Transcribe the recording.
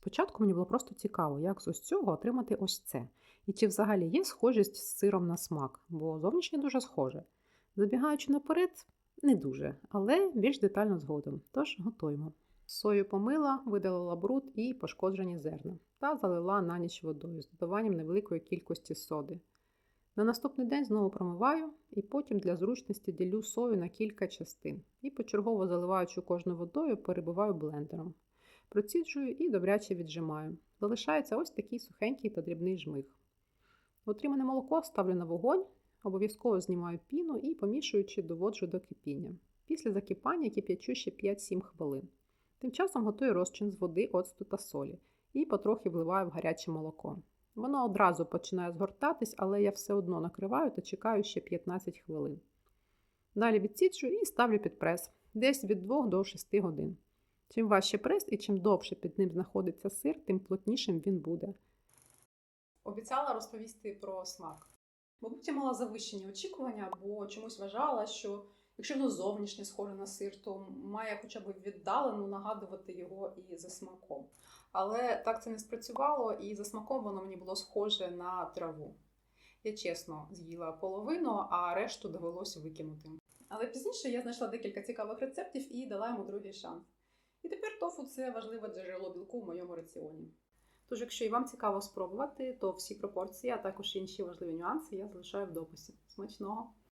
Спочатку мені було просто цікаво, як з ось цього отримати ось це. І чи взагалі є схожість з сиром на смак, бо зовнішнє дуже схоже. Забігаючи наперед, не дуже, але більш детально згодом. Тож готуємо. Сою помила, видалила бруд і пошкоджені зерна та залила на ніч водою з додаванням невеликої кількості соди. На наступний день знову промиваю і потім для зручності ділю сою на кілька частин і почергово заливаючи кожну водою, перебиваю блендером. Проціджую і добряче віджимаю. Залишається ось такий сухенький та дрібний жмих. Отримане молоко ставлю на вогонь, обов'язково знімаю піну і помішуючи доводжу до кипіння. Після закипання кип'ячу ще 5-7 хвилин. Тим часом готую розчин з води, оцту та солі і потрохи вливаю в гаряче молоко. Воно одразу починає згортатись, але я все одно накриваю та чекаю ще 15 хвилин. Далі відсіджую і ставлю під прес десь від 2 до 6 годин. Чим важче прес і чим довше під ним знаходиться сир, тим плотнішим він буде. Обіцяла розповісти про смак. Мабуть, я мала завищені очікування, бо чомусь вважала, що якщо воно зовнішнє схоже на сир, то має хоча б віддалено нагадувати його і за смаком. Але так це не спрацювало, і за смаком воно мені було схоже на траву. Я чесно з'їла половину, а решту довелося викинути. Але пізніше я знайшла декілька цікавих рецептів і дала йому другий шанс. І тепер тофу це важливе джерело білку в моєму раціоні. Тож, якщо і вам цікаво спробувати, то всі пропорції, а також інші важливі нюанси я залишаю в дописі. Смачного!